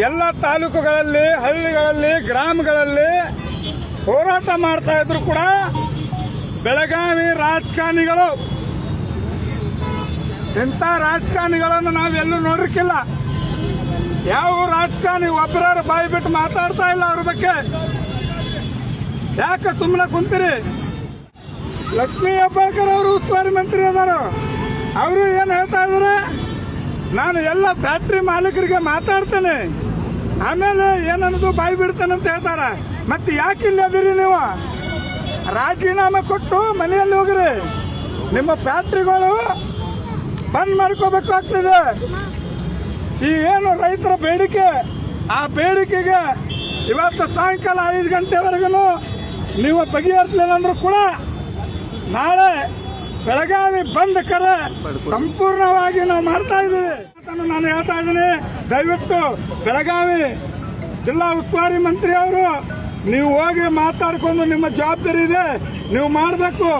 ಎಲ್ಲ ತಾಲೂಕುಗಳಲ್ಲಿ, ಹಳ್ಳಿಗಳಲ್ಲಿ, ಗ್ರಾಮಗಳಲ್ಲಿ ಹೋರಾಟ ಮಾಡ್ತಾ ಇದ್ರು ಕೂಡ ಬೆಳಗಾವಿ ರಾಜಕಾರಣಿಗಳು. ಇಂಥ ರಾಜಕಾರಣಿಗಳನ್ನು ನಾವೆಲ್ಲೂ ನೋಡಿರ್ಕಿಲ್ಲ ಯಾವ ರಾಜಕಾರಣಿ ಒಬ್ಬರ ಬಾಯಿ ಬಿಟ್ಟು ಮಾತಾಡ್ತಾ ಇಲ್ಲ ಅವ್ರ ಬಗ್ಗೆ? ಯಾಕೆ ಸುಮ್ಮನೆ ಕುಂತೀರಿ? ಲಕ್ಷ್ಮೀ ಹೆಬ್ಬಾಳ್ಕರ್ ಅವರು ಉಸ್ತುವಾರಿ ಮಂತ್ರಿ ಅದಾರ. ಅವರು ಏನು ಹೇಳ್ತಾ ಇದಾರೆ? ನಾನು ಎಲ್ಲ ಫ್ಯಾಕ್ಟ್ರಿ ಮಾಲೀಕರಿಗೆ ಮಾತಾಡ್ತೇನೆ. ಆಮೇಲೆ ಏನನ್ನೋದು ಬಾಯಿ ಬಿಡ್ತೇನೆ ಅಂತ ಹೇಳ್ತಾರ. ಮತ್ತೆ ಯಾಕೆ ಇಲ್ಲಿ ಅದಿರಿ ನೀವು? ರಾಜೀನಾಮೆ ಕೊಟ್ಟು ಮನೆಯಲ್ಲಿ ಹೋಗ್ರಿ. ನಿಮ್ಮ ಫ್ಯಾಕ್ಟ್ರಿಗಳು ಬಂದ್ ಮಾಡ್ಕೋಬೇಕಾಗ್ತದೆ. ಈ ಏನು ರೈತರ ಬೇಡಿಕೆ, ಆ ಬೇಡಿಕೆಗೆ ಇವತ್ತು ಸಾಯಂಕಾಲ ಐದು ಗಂಟೆವರೆಗೂ ನೀವು ಬಗೆಹರಿಸಲಿಲ್ಲ ಅಂದ್ರೂ ಕೂಡ ಬೆಳಗಾವಿ ಬಂದ್ ಕರೆ ಸಂಪೂರ್ಣವಾಗಿ ನಾವು ಮಾಡ್ತಾ ಇದ್ದೀವಿ. ನಾನು ಹೇಳ್ತಾ ಇದ್ದೀನಿ. ದಯವಿಟ್ಟು ಬೆಳಗಾವಿ ಜಿಲ್ಲಾ ಉಸ್ತುವಾರಿ ಮಂತ್ರಿ ಅವರು, ನೀವು ಹೋಗಿ ಮಾತಾಡ್ಕೊಂಡು ನಿಮ್ಮ ಜವಾಬ್ದಾರಿ ಇದೆ. ನೀವು ಮಾಡಬೇಕು.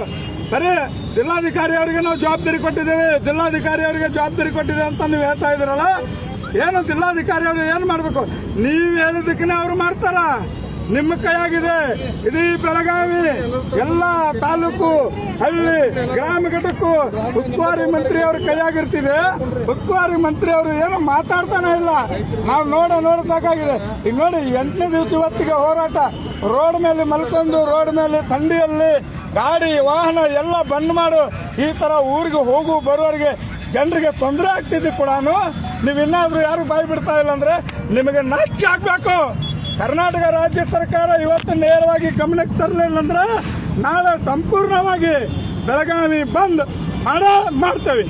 ಬರೀ ಜಿಲ್ಲಾಧಿಕಾರಿ ಅವರಿಗೆ ನಾವು ಜವಾಬ್ದಾರಿ ಕೊಟ್ಟಿದ್ದೇವೆ. ಜಿಲ್ಲಾಧಿಕಾರಿ ಅವರಿಗೆ ಜವಾಬ್ದಾರಿ ಕೊಟ್ಟಿದ್ದೇವೆ ಅಂತ ನೀವು ಹೇಳ್ತಾ ಇದ್ದೀರಲ್ಲ? ಏನು ಜಿಲ್ಲಾಧಿಕಾರಿ ಅವರು ಏನು ಮಾಡಬೇಕು? ನೀವು ಹೇಳಿದ್ದಕ್ಕೆ ಅವರು ಮಾಡ್ತಾರ? ನಿಮ್ಮ ಕೈಯಾಗಿದೆ. ಇಡೀ ಬೆಳಗಾವಿ, ಎಲ್ಲ ತಾಲೂಕು, ಹಳ್ಳಿ, ಗ್ರಾಮ ಘಟಕ್ಕೂ ಉಸ್ತುವಾರಿ ಮಂತ್ರಿ ಅವ್ರ ಕೈಯಾಗಿರ್ತೀವಿ. ಉಸ್ತುವಾರಿ ಮಂತ್ರಿ ಅವರು ಏನು ಮಾತಾಡ್ತಾನೆ ಇಲ್ಲ. ನಾವು ನೋಡ ನೋಡಬೇಕಾಗಿದೆ ಈಗ ನೋಡಿ, ಎಂಟನೇ ದಿವಸ ಇವತ್ತಿಗೆ ಹೋರಾಟ. ರೋಡ್ ಮೇಲೆ ಮಲ್ಕೊಂಡು, ರೋಡ್ ಮೇಲೆ ಥಂಡಿಯಲ್ಲಿ ಗಾಡಿ, ವಾಹನ ಎಲ್ಲ ಬಂದ್ ಮಾಡು. ಈ ತರ ಊರಿಗೆ ಹೋಗು ಬರೋರಿಗೆ ಜನರಿಗೆ ತೊಂದರೆ ಆಗ್ತಿದ್ದು ಕೂಡ ನೀವು ಇನ್ನಾದ್ರೂ ಯಾರು ಬಾಯಿ ಬಿಡ್ತಾ ಇಲ್ಲ ಅಂದ್ರೆ ನಿಮಗೆ ನಾಚಿಕೆ ಆಗ್ಬೇಕು. ಕರ್ನಾಟಕ ರಾಜ್ಯ ಸರ್ಕಾರ ಇವತ್ತು ನೇರವಾಗಿ ಗಮನಕ್ಕೆ ತರಲಿಲ್ಲ ಅಂದ್ರೆ ನಾಳೆ ಸಂಪೂರ್ಣವಾಗಿ ಬೆಳಗಾವಿ ಬಂದ್ ಮಾಡ ಮಾಡ್ತೇವೆ.